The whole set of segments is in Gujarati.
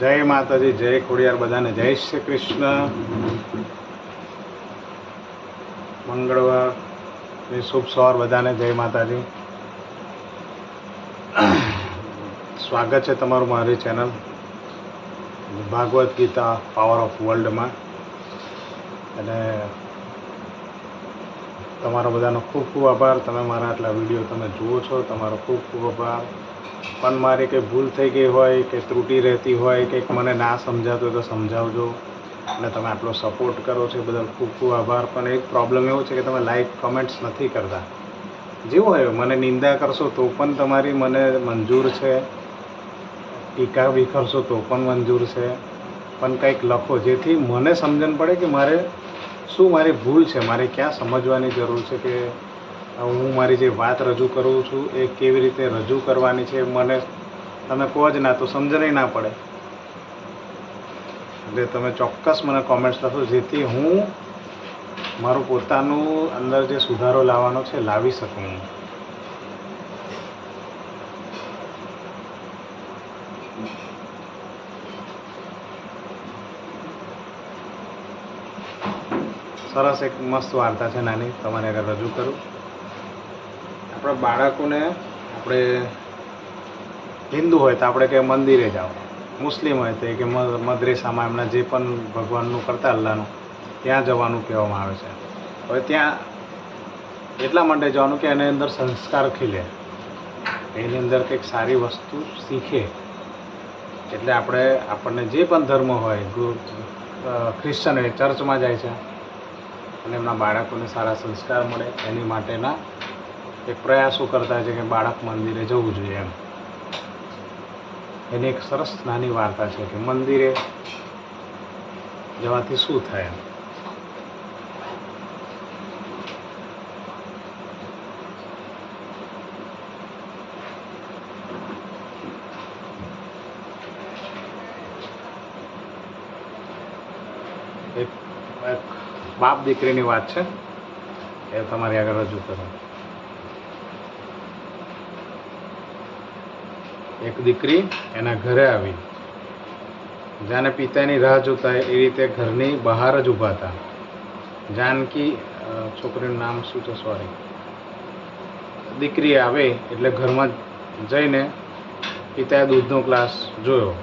જય માતાજી, જય ખોડિયાર બધાને, જય શ્રી કૃષ્ણ. મંગળવારની શુભ સવાર બધાને, જય માતાજી. સ્વાગત છે તમારું મારી channel Bhagavad Gita power of વર્લ્ડમાં અને તમારો બધાનો ખૂબ ખૂબ આભાર. તમે મારા આટલા વીડિયો તમે જુઓ છો, તમારો ખૂબ ખૂબ આભાર. પણ મારી કંઈ ભૂલ થઈ ગઈ હોય કે ત્રુટિ રહેતી હોય, કંઈક મને ના સમજાતું હોય તો સમજાવજો. અને તમે આટલો સપોર્ટ કરો છો બધા ખૂબ ખૂબ આભાર. પણ એક પ્રોબ્લેમ એવો છે કે તમે લાઈક કમેન્ટ્સ નથી કરતા. જેવું હોય, મને નિંદા કરશો તો પણ તમારી મને મંજૂર છે. ટીકા બી કરશો તો પણ મંજૂર છે. પણ કંઈક લખો જેથી મને સમજણ પડે કે મારે શું મારી ભૂલ છે, મારે ક્યાં સમજવાની જરૂર છે કે હું મારી જે વાત રજૂ કરું છું, એ કેવી રીતે રજૂ કરવાની છે, મને તમે કહો જ ના તો સમજણ ના પડે. એટલે તમે ચોક્કસ મને કોમેન્ટ્સ લખો, જેથી હું મારું પોતાનું અંદર જે સુધારો લાવવાનો છે, લાવી શકું સરસ એક મસ્ત વાર્તા છે નાની, તમારે આગળ રજૂ કરું. આપણા બાળકોને આપણે હિન્દુ હોય તો આપણે કે મંદિરે જાઓ. મુસ્લિમ હોય તો કે મદ્રેસામાં એમના જે પણ ભગવાનનું કરતા અલ્લાહનું, ત્યાં જવાનું કહેવામાં આવે છે. હવે ત્યાં એટલા માટે જવાનું કે એની અંદર સંસ્કાર ખીલે. એની અંદર કંઈક સારી વસ્તુ શીખે. એટલે આપણે, આપણને જે પણ ધર્મ હોય ખ્રિશ્ચન હોય, ચર્ચમાં જાય છે, અને એમના બાળકોને સારા સંસ્કાર મળે એની માટેના એક પ્રયાસો કરતા છે કે બાળક મંદિરે જવું જોઈએ એમ. એની એક સરસ નાની વાર્તા છે કે મંદિરે જવાથી શું થાય એમ? એક બાપ દીકરીની વાત છે. એ તમારી આગળ રજૂ કરું. એક દીકરી એના ઘરે આવી. જાને પિતાની રાહ જોતા એ રીતે ઘરની બહાર જ ઊભા હતા. જાનકી છોકરીનું નામ શું છે સોરી દીકરી આવે એટલે ઘરમાં જઈને પિતાએ દૂધનો ગ્લાસ જોયો.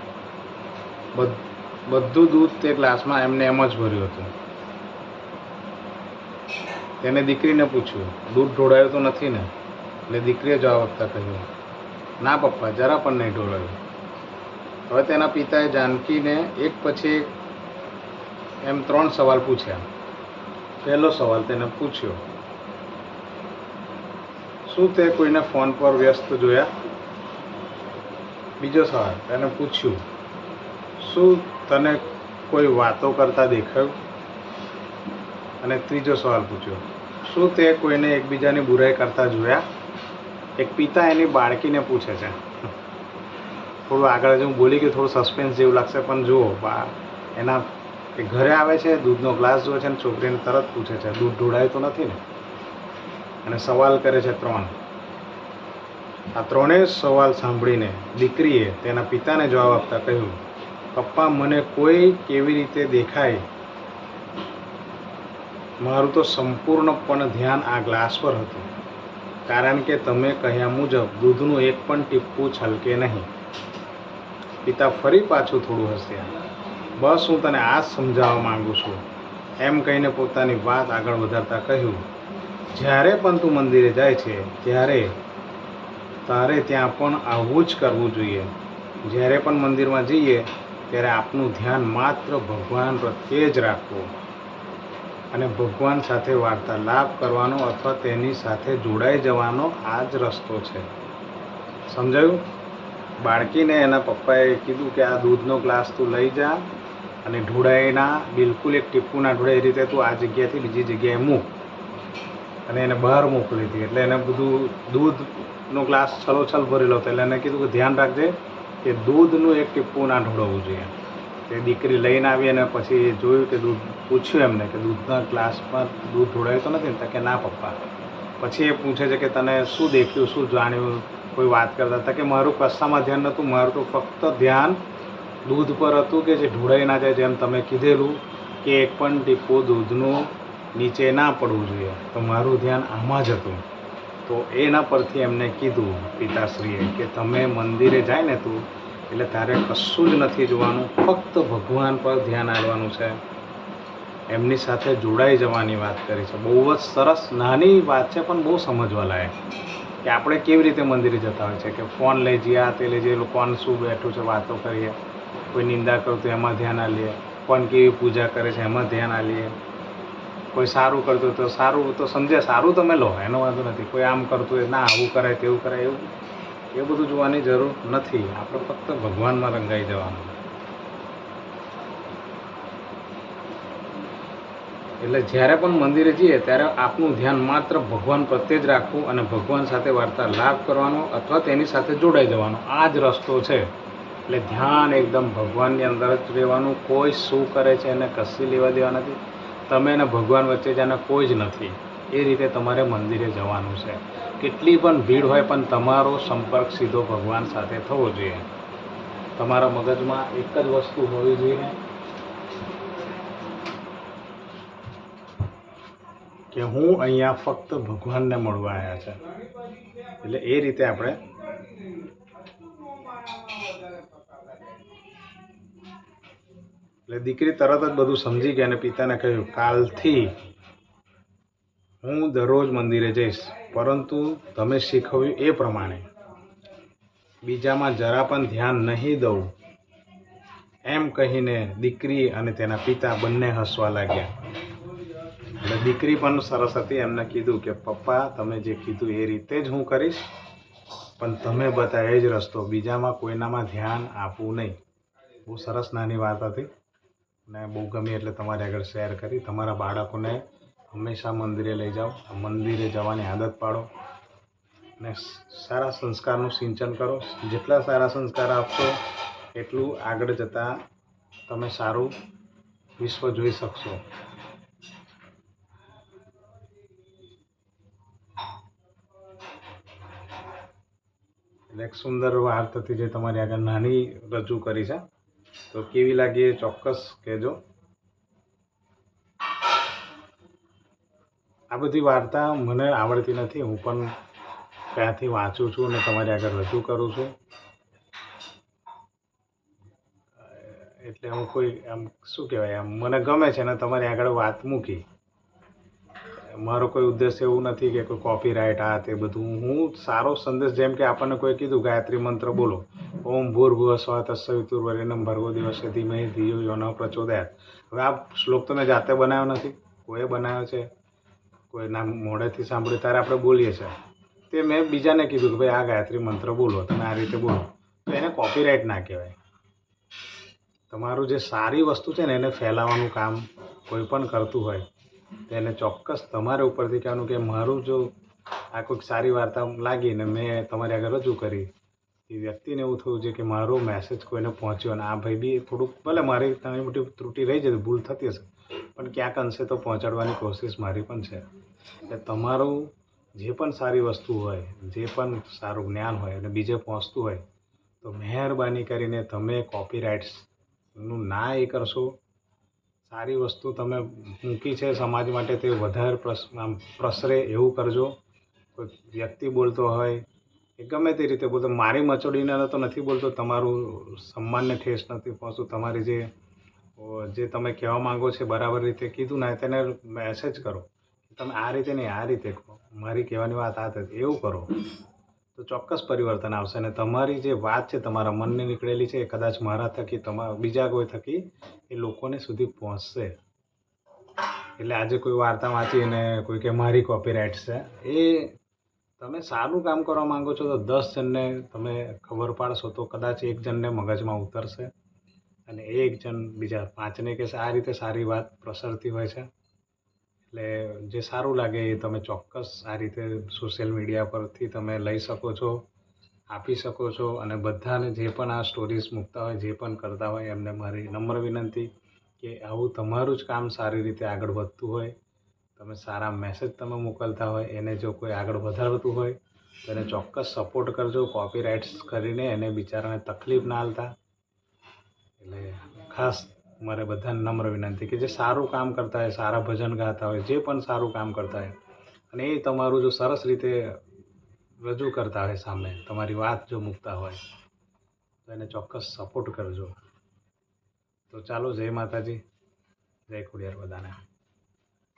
બધું દૂધ તે ગ્લાસમાં એમને એમ જ ભર્યું હતું. તેને દીકરીને પૂછ્યું, દૂધ ઢોળાયું તો નથી ને? એટલે દીકરીએ જવાબ આપતા કહ્યું ના, પપ્પા, જરા પણ નહીં ઢોળાયું. હવે તેના પિતાએ જાનકીને એક પછી એક એમ ત્રણ સવાલ પૂછ્યા. પહેલો સવાલ તેને પૂછ્યો, શું તે કોઈને ફોન પર વ્યસ્ત જોયા? બીજો સવાલ તેને પૂછ્યું, શું તને કોઈ વાતો કરતા દેખાયું? અને ત્રીજો સવાલ પૂછ્યો, શું તે કોઈને એકબીજાની બુરાઈ કરતા જોયા? એક પિતા એની બાળકીને પૂછે છે. થોડું આગળ હું બોલી ગયું થોડું સસ્પેન્સ જેવું લાગશે, પણ જુઓ એના એ ઘરે આવે છે, દૂધનો ગ્લાસ જુએ છે અને છોકરીને તરત પૂછે છે, દૂધ ઢોળાયું તો નથી ને? અને સવાલ કરે છે ત્રણ. આ ત્રણેય સવાલ સાંભળીને દીકરીએ તેના પિતાને જવાબ આપતા કહ્યું, પપ્પા, મને કોઈ કેવી રીતે દેખાય? મારું તો સંપૂર્ણપણે ધ્યાન આ ગ્લાસ પર હતું. કારણ કે તમે કહ્યા મુજબ દૂધનું એક પણ ટીપકું છલકે નહીં. પિતા ફરી પાછું થોડું હસ્યા. બસ હું તને આ સમજાવવા માંગુ છું. એમ કહીને પોતાની વાત આગળ વધારતા કહ્યું, જ્યારે પણ તું મંદિરે જાય છે, ત્યારે તારે ત્યાં પણ આવું જ કરવું જોઈએ. જ્યારે પણ મંદિરમાં જઈએ, ત્યારે આપનું ધ્યાન માત્ર ભગવાન પ્રત્યે જ રાખવું. અને ભગવાન સાથે વાર્તાલાપ કરવાનો અથવા તેની સાથે જોડાઈ જવાનો આ જ રસ્તો છે. સમજાયું? બાળકીને એના પપ્પાએ કીધું કે આ દૂધનો ગ્લાસ તું લઈ જા અને ઢોળાઈના બિલકુલ એક ટીપું ના ઢોળાય એ રીતે તું આ જગ્યાએથી બીજી જગ્યાએ મૂક. અને એને બહાર મોકલી હતી. એટલે એને બધું દૂધનો ગ્લાસ છલોછલ ભરેલો હતો. એટલે એને કીધું કે ધ્યાન રાખજે કે દૂધનું એક ટીપું ના ઢોળવું જોઈએ. તે દીકરી લઈને આવી અને પછી જોયું કે દૂધ, પૂછ્યું એમને કે દૂધના ગ્લાસમાં દૂધ ઢોળાયું તો નથી ને? કે ના પપ્પા. પછી એ પૂછે છે કે તને શું દેખ્યું, શું જાણ્યું? કોઈ વાત કરતા? હતા કે મારું કશામાં ધ્યાન નહોતું, મારું તો ફક્ત ધ્યાન દૂધ પર હતું કે જે ઢોળાઈ ના જાય, જેમ તમે કીધેલું કે એક પણ ટીપો દૂધનું નીચે ના પડવું જોઈએ. તો મારું ધ્યાન આમાં જ હતું. તો એના પરથી એમને કીધું પિતાશ્રીએ કે તમે મંદિરે જાય ને તું એટલે તારે કશું જ નથી જોવાનું. ફક્ત ભગવાન પર ધ્યાન આપવાનું છે. એમની સાથે જોડાઈ જવાની વાત કરી છે. બહુ જ સરસ નાની વાત છે, પણ બહુ સમજવા લાયક કે આપણે કેવી રીતે મંદિરે જતા હોય છે, કે ફોન લઈ જઈએ, આ તે લઈ જઈએ, કોણ શું બેઠું છે, વાતો કરીએ, કોઈ નિંદા કરતું તો એમાં ધ્યાન આલીએ, કોણ કેવી પૂજા કરે છે, એમાં ધ્યાન આલીએ. કોઈ સારું કરતું તો સારું, તો સમજે સારું તમે લો, એનો વાંધો નથી. કોઈ આમ કરતું હોય, ના, આવું કરાય, તેવું કરાય, એવું. એ બધું જોવાની જરૂર નથી. આપણે ફક્ત ભગવાનમાં રંગાઈ જવાનું. એટલે જ્યારે પણ મંદિરે જઈએ, ત્યારે આપનું ધ્યાન માત્ર ભગવાન પ્રત્યે જ રાખવું અને ભગવાન સાથે વાર્તાલાપ કરવાનો અથવા તેની સાથે જોડાઈ જવાનો. આ જ રસ્તો છે. એટલે ધ્યાન એકદમ ભગવાનની અંદર જ રહેવાનું. કોઈ શું કરે છે એને કશી લેવા દેવા નથી. તમે અને ભગવાન વચ્ચે જાણે કોઈ જ નથી. એ રીતે તમારે મંદિરે જવાનું છે. કેટલી પણ ભીડ હોય પણ તમારો સંપર્ક સીધો ભગવાન સાથે થવો જોઈએ. તમારા મગજમાં એક જ વસ્તુ હોવી જોઈએ. કે હું અહીંયા ફક્ત ભગવાનને મળવા આવ્યા છે. એટલે એ રીતે આપણે એટલે દીકરી તરત જ બધું સમજી ગઈ અને પિતાને કહ્યું, કાલથી હું દરરોજ મંદિરે જઈશ, પરંતુ તમે શીખવ્યું એ પ્રમાણે. બીજામાં જરા પણ ધ્યાન નહીં દઉં. એમ કહીને દીકરી અને તેના પિતા બંને હસવા લાગ્યા. એટલે દીકરી પણ સરસ હતી, એમને કીધું કે, પપ્પા, તમે જે કીધું એ રીતે જ હું કરીશ, પણ તમે બતાવે જ રસ્તો. બીજામાં કોઈનામાં ધ્યાન આપવું નહીં. બહુ સરસ નાની વાત હતી. ને બહુ ગમી એટલે તમારી આગળ શેર કરી. તમારા બાળકોને હંમેશા મંદિરે લઈ જાઓ. મંદિરે જવાની આદત પાડો. અને સારા સંસ્કારનું સિંચન કરો. જેટલા સારા સંસ્કાર આપશો, એટલું આગળ જતાં તમે સારું વિશ્વ જોઈ શકશો. એક સુંદર વાત હતી જે તમારી આગળ નાની રજૂ કરી છે, તો કેવી લાગી એ ચોક્કસ કહેજો. આ બધી વાર્તા મને આવડતી નથી. હું પણ ત્યાંથી વાંચું છું અને તમારી આગળ રજૂ કરું છું. એટલે હું કોઈ આમ શું કહેવાય, આમ મને ગમે છે ને તમારી આગળ વાત મૂકી. મારો કોઈ ઉદ્દેશ એવું નથી કે કોઈ કોપીરાઇટ આ તે બધું. હું સારો સંદેશ જેમ કે આપણને કોઈ કીધું, ગાયત્રી મંત્ર બોલો. ઓમ ભૂર્ભુવ સ્વ તસ્સવિતુર્વરેણ્યમ ભર્ગો દિવસે ધીમે ધીયો યોન પ્રચોદયાત. હવે આ શ્લોક તો મેં જાતે બનાવ્યો નથી. કોઈએ બનાવ્યો છે? કોઈના મોઢેથી સાંભળ્યું, ત્યારે આપણે બોલીએ છીએ. તે મેં બીજાને કીધું કે ભાઈ, આ ગાયત્રી મંત્ર બોલો, તમે આ રીતે બોલો. તો એને કોપીરાઇટ ના કહેવાય. તમારું જે સારી વસ્તુ છે ને, એને ફેલાવવાનું કામ કોઈ પણ કરતું હોય તેને ચોક્કસ તમારે ઉપરથી કહેવાનું કે મારું જો આ કોઈક સારી વાર્તા લાગી ને મેં તમારી આગળ રજૂ કરી એ વ્યક્તિને એવું થયું છે કે મારો મેસેજ કોઈને પહોંચ્યો અને આ ભાઈ બી થોડુંક, ભલે મારી નાની મોટી ત્રુટિ રહી જતી ભૂલ થતી હશે, પણ ક્યાંક અંશે તો પહોંચાડવાની કોશિશ મારી પણ છે. એટલે તમારું જે પણ સારી વસ્તુ હોય, જે પણ સારું જ્ઞાન હોય અને બીજે પહોંચતું હોય, તો મહેરબાની કરીને તમે કોપીરાઇટ્સનું ના એ કરશો. સારી વસ્તુ તમે મૂકી છે સમાજ માટે તે વધારે પ્રસ પ્રસરે એવું કરજો. કોઈ વ્યક્તિ બોલતો હોય એ ગમે તે રીતે બોલતો. મારી મચોડીને તો નથી બોલતો. તમારું સન્માનને ઠેસ નથી પહોંચતું. તમારી જે જે તમે કહેવા માંગો છો બરાબર રીતે કીધું ને તેને મેસેજ કરો. તમે આ રીતે નહીં, આ રીતે કહો. મારી કહેવાની વાત આ હતી. એવું કરો. તો ચોક્કસ પરિવર્તન આવશે અને તમારી જે વાત છે, તમારા મનની નીકળેલી છે એ કદાચ મારા થકી તમારા બીજા કોઈ થકી એ લોકોને સુધી પહોંચશે. એટલે આજે કોઈ વાર્તા વાંચી અને કોઈ કે મારી કોપીરાઇટ છે, એ તમે સારું કામ કરવા માંગો છો તો દસ જણને તમે ખબર પાડશો તો કદાચ એક જણને મગજમાં ઉતરશે અને એક જણ બીજા પાંચને કે આ રીતે સારી વાત પ્રસરતી હોય છે. એટલે જે સારું લાગે એ તમે ચોક્કસ આ રીતે સોશિયલ મીડિયા પરથી તમે લઈ શકો છો, આપી શકો છો અને બધાને જે પણ આ સ્ટોરીઝ મૂકતા હોય, જે પણ કરતા હોય એમને મારી નમ્ર વિનંતી કે આવું તમારું જ કામ સારી રીતે આગળ વધતું હોય. તમે સારા મેસેજ તમે મોકલતા હોય, એને જો કોઈ આગળ વધારતું હોય, તો એને ચોક્કસ સપોર્ટ કરજો કોપીરાઇટ્સ કરીને એને બિચારાને તકલીફ ના આલતા એટલે ખાસ મારે બધાને નમ્ર વિનંતી કે જે સારું કામ કરતા હોય, સારા ભજન ગાતા હોય, જે પણ સારું કામ કરતા હોય, અને એ તમારું જો સરસ રીતે રજૂ કરતા હોય સામે, તમારી વાત જો મૂકતા હોય, તો એને ચોક્કસ સપોર્ટ કરજો. તો ચાલો, જય માતાજી, જય ખોડિયાર બધાને.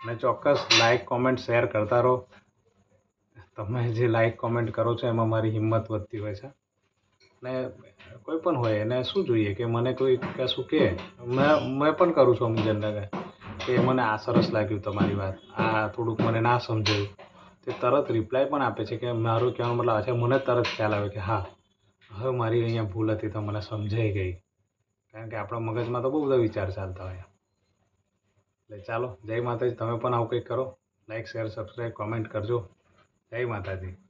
અને ચોક્કસ લાઇક કોમેન્ટ શેર કરતા રહો. તમે જે લાઈક કોમેન્ટ કરો છો, એમાં મારી હિંમત વધતી હોય છે. ને કોઈ પણ હોય, એને શું જોઈએ કે મને કોઈ કશું કે? મેં મેં પણ કરું છું અમુક જણને કે મને આ સરસ લાગ્યું તમારી વાત. આ થોડુંક મને ના સમજાયું. તે તરત રિપ્લાય પણ આપે છે કે મારું કહેવાનો મતલબ આ છે, મને તરત ખ્યાલ આવે કે હા, હવે મારી અહીંયા ભૂલ હતી તો મને સમજાઈ ગઈ. કારણ કે આપણા મગજમાં તો બહુ બધા વિચાર ચાલતા હોય. એટલે ચાલો, જય માતાજી. તમે પણ આવું કંઈક કરો. લાઇક શેર સબસ્ક્રાઈબ કોમેન્ટ કરજો. જય માતાજી.